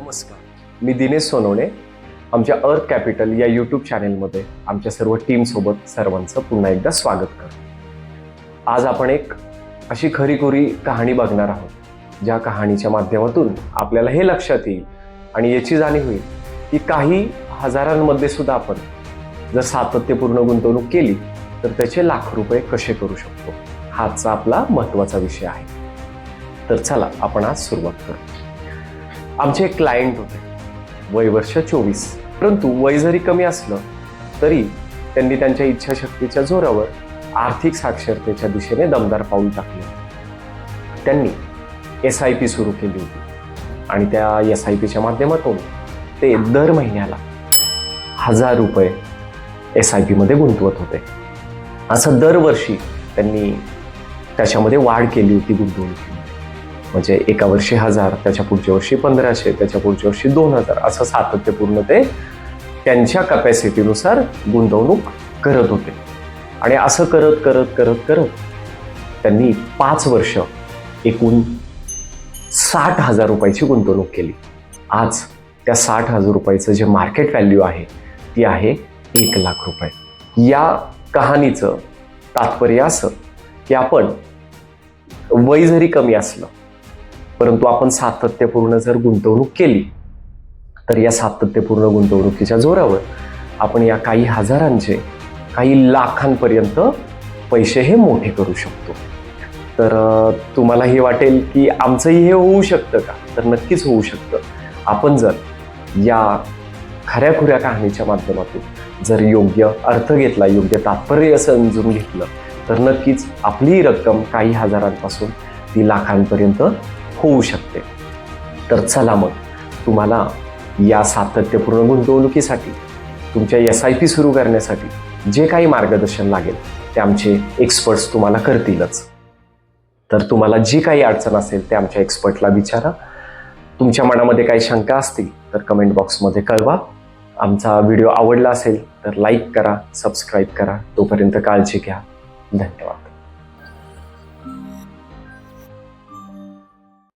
नमस्कार. मी दिनेश सोनवणे आमच्या अर्थ कॅपिटल या यूट्यूब चॅनेलमध्ये आमच्या सर्व टीमसोबत सर्वांचं पुन्हा एकदा स्वागत करतो. आज आपण एक अशी खरीखुरी कहाणी बघणार आहोत ज्या कहाणीच्या माध्यमातून आपल्याला हे लक्षात येईल आणि याची जाणीव होईल की काही हजारांमध्ये सुद्धा आपण जर सातत्यपूर्ण गुंतवणूक केली तर त्याचे लाख रुपये कसे करू शकतो? हाचा आपला महत्त्वाचा विषय आहे. तर चला आपण आज सुरुवात करू. आमचे एक क्लायंट होते. वय वर्ष चोवीस. परंतु वय जरी कमी असलं तरी त्यांनी त्यांच्या इच्छाशक्तीच्या जोरावर आर्थिक साक्षरतेच्या दिशेने दमदार पाऊल टाकले. त्यांनी एस आय पी सुरू केली होती. आणि त्या एस आय पीच्या माध्यमातून ते दर महिन्याला हजार रुपये एस आय पीमध्ये गुंतवत होते. असं दरवर्षी त्यांनी त्याच्यामध्ये वाढ केली होती गुंतवणुकीमध्ये म्हणजे एका वर्षी हजार त्याच्या पुढच्या वर्षी पंधराशे त्याच्या पुढच्या वर्षी दोन हजार. असं सातत्यपूर्ण ते त्यांच्या कपॅसिटीनुसार गुंतवणूक करत होते. आणि असं करत करत करत करत त्यांनी पाच वर्ष एकूण साठ हजार रुपयाची गुंतवणूक केली. आज त्या साठ हजार रुपयाचं जे मार्केट व्हॅल्यू आहे ती आहे एक लाख रुपये. या कहाणीचं तात्पर्य असं की आपण वय जरी कमी असलं परंतु आपण सातत्यपूर्ण जर गुंतवणूक केली तर या सातत्यपूर्ण गुंतवणुकीच्या जोरावर आपण या काही हजारांचे काही लाखांपर्यंत पैसे हे मोठे करू शकतो. तर तुम्हाला हे वाटेल की आमचंही हे होऊ शकतं का? तर नक्कीच होऊ शकतं. आपण जर या खऱ्याखुऱ्या कहाणीच्या माध्यमातून जर योग्य अर्थ घेतला योग्य तात्पर्य समजून घेतलं तर नक्कीच आपली रक्कम काही हजारांपासून ती लाखांपर्यंत होऊ शकते. तर चला मग तुम्हाला या सातत्यपूर्ण गुंतवणुकीसाठी तुमच्या एस आय पी सुरू करण्यासाठी जे काही मार्गदर्शन लागेल ते आमचे एक्सपर्ट्स तुम्हाला करतीलच. तर तुम्हाला जी काही अडचण असेल ते आमच्या एक्सपर्टला विचारा. तुमच्या मनामध्ये काही शंका असतील तर कमेंट बॉक्समध्ये कळवा. आमचा व्हिडिओ आवडला असेल तर लाईक करा सबस्क्राईब करा. तोपर्यंत काळजी घ्या. धन्यवाद.